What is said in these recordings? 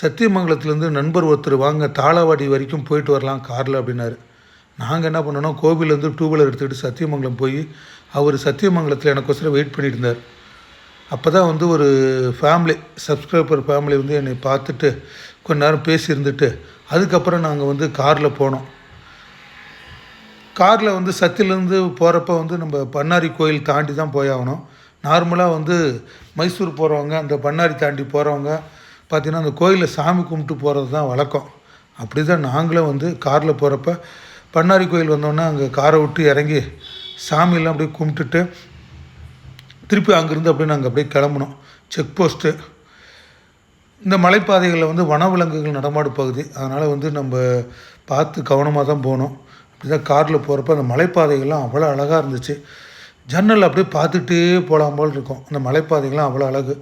சத்தியமங்கலத்துலேருந்து நண்பர் ஒருத்தர் வாங்க தாளவாடி வரைக்கும் போயிட்டு வரலாம் காரில் அப்படின்னாரு. நாங்கள் என்ன பண்ணோன்னா கோவிலேருந்து டூ வீலர் எடுத்துக்கிட்டு சத்தியமங்கலம் போய் அவர் சத்தியமங்கலத்தில் எனக்கோசரம் வெயிட் பண்ணிட்டு இருந்தார் அப்போ தான் வந்து ஒரு ஃபேமிலி சப்ஸ்கிரைபர் ஃபேமிலி வந்து என்னை பார்த்துட்டு கொஞ்ச நேரம் பேசியிருந்துட்டு அதுக்கப்புறம் நாங்கள் வந்து காரில் போனோம். காரில் வந்து சத்திலேருந்து போகிறப்ப வந்து நம்ம பண்ணாரி கோயில் தாண்டி தான் போயாகணும். நார்மலாக வந்து மைசூர் போகிறவங்க அந்த பண்ணாரி தாண்டி போகிறவங்க பார்த்திங்கன்னா அந்த கோயிலில் சாமி கும்பிட்டு போகிறது தான் வழக்கம். அப்படி தான் நாங்களும் வந்து காரில் போகிறப்ப பண்ணாரி கோயில் வந்தோடனே அங்கே காரை விட்டு இறங்கி சாமியெல்லாம் அப்படியே கும்பிட்டுட்டு திருப்பி அங்கேருந்து அப்படியே நாங்கள் அப்படியே கிளம்புனோம். Check post. இந்த மலைப்பாதைகளில் வந்து வனவிலங்குகள் நடமாடு பகுதி. அதனால் வந்து நம்ம பார்த்து கவனமாக தான் போகணும் அப்படி தான் காரில் போகிறப்ப அந்த மலைப்பாதைகள்லாம் அவ்வளோ அழகாக இருந்துச்சு. ஜன்னல் அப்படியே பார்த்துட்டே போகலாம் போல் இருக்கும். அந்த மலைப்பாதைகள்லாம் அவ்வளோ அழகு.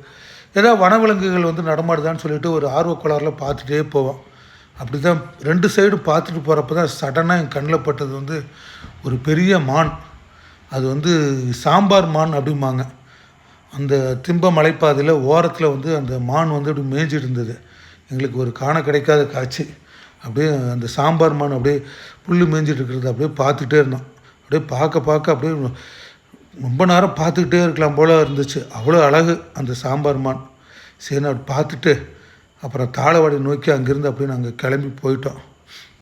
ஏதாவது வனவிலங்குகள் வந்து நடமாடுதான்னு சொல்லிட்டு ஒரு ஆர்வக்கோளாறில் பார்த்துட்டே போவோம். அப்படி தான் ரெண்டு சைடு பார்த்துட்டு போகிறப்ப தான் சடனாக என் கண்ணில் பட்டது வந்து ஒரு பெரிய மான். அது வந்து சாம்பார் மான் அப்படிம்பாங்க. அந்த திம்ப மலைப்பாதையில் ஓரத்தில் வந்து அந்த மான் வந்து அப்படி மேய்ஞ்சிட்டு இருந்தது எங்களுக்கு ஒரு காண கிடைக்காத காட்சி. அப்படியே அந்த சாம்பார் மான் அப்படியே புல் மேய்ஞ்சிட்டு இருக்கிறத அப்படியே பார்த்துட்டே இருந்தோம். அப்படியே பார்க்க பார்க்க அப்படியே ரொம்ப நேரம் பார்த்துக்கிட்டே இருக்கலாம் போல் இருந்துச்சு. அவ்வளோ அழகு அந்த சாம்பார் மான். சரி நான் பார்த்துட்டு அப்புறம் தாளவாடி நோக்கி அங்கேருந்து அப்படியே நாங்கள் கிளம்பி போயிட்டோம்.